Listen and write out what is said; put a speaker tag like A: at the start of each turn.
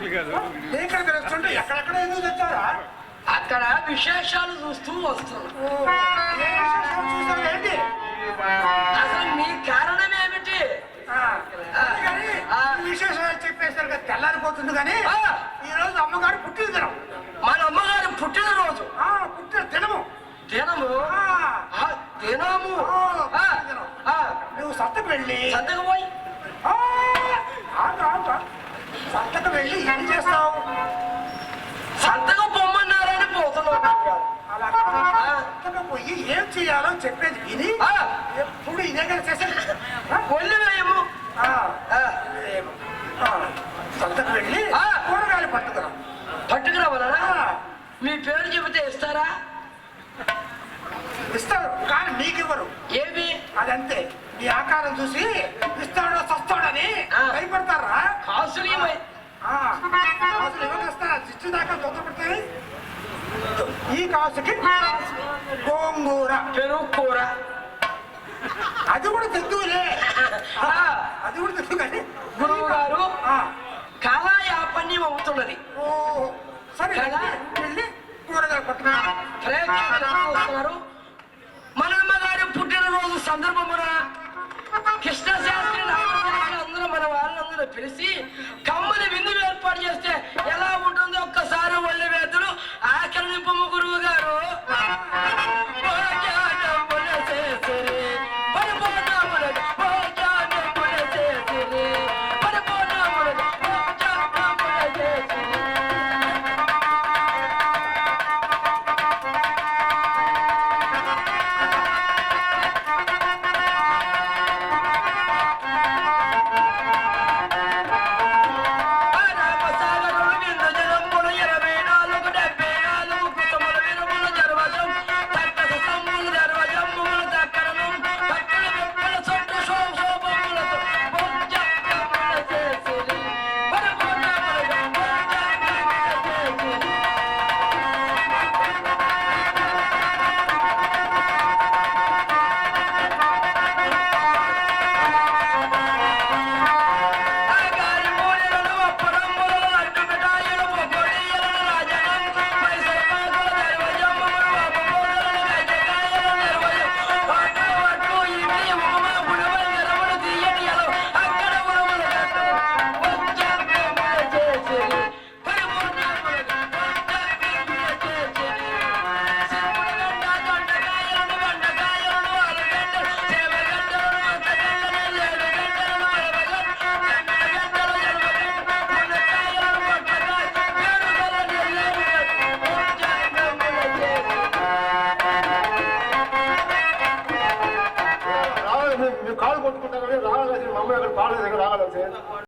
A: ఇక్కడికి వస్తుంటే ఎక్కడెక్కడ ఎందుకు తెచ్చారా?
B: అక్కడ విశేషాలు చూస్తూ
A: ఏంటి?
B: అసలు మీ కారణం ఏమిటి?
A: విశేషాలు చెప్పేసరికి తెల్లారిపోతుంది కానీ. ఈ రోజు అమ్మగారు పుట్టిన దినం.
B: మన అమ్మగారి పుట్టినరోజు
A: ఆ, పుట్టిన దినము.
B: దినము?
A: ఆ,
B: ఆ, దినము?
A: నువ్వు సంతకు వెళ్ళి
B: సంతకు పోయి
A: ఆ, ఆగు, ఆగు. సంతకు వెళ్ళి ఏం చేస్తావు
B: సంతకు పొమ్మన్నారని పోతున్నావు
A: అలా కాదు. సంతకు పోయి ఏం చేయాలో చెప్పేది విని. ఎప్పుడు ఇదే కదా చేసేది?
B: ఒళ్ళు వేయము
A: సంతకు వెళ్ళి. కూరగాయలు పట్టుకురా.
B: పట్టుకురావాలనా?
A: ఆ,
B: మీ పేరు చెబితే ఇస్తారా?
A: ఇస్తారు కానీ మీకు ఇవ్వరు
B: ఏమి?
A: అదంతే. నీ ఆకారం చూసి ఇస్తాడో సస్తాడని. భయపడతారా?
B: కాసులు
A: ఎవరు ఇస్తారా చిచ్చు దాకా తొందరపడతాయి ఈ కాసుకి గోంగూర.
B: పెరుగు కూర
A: అది కూడా తెద్దులే అది కూడా తెద్దు కానీ
B: గురువు గారు యాపన్యం అవుతున్నది.
A: ఓ సరే? వెళ్ళి కూరగాయలు
B: ఎలా వస్తున్నారు మన అమ్మగారి పుట్టినరోజు సందర్భమున కృష్ణ శాస్త్రి అందరూ మన వాళ్ళందరూ పిలిచి ಕೊಟ್ಕೊಂಡಾಗ ರಾಗಲಾಸಿ ಮಮ್ಮಿ ಆಗಲಿ ಭಾಳ ರಾಗಲಾಸಿ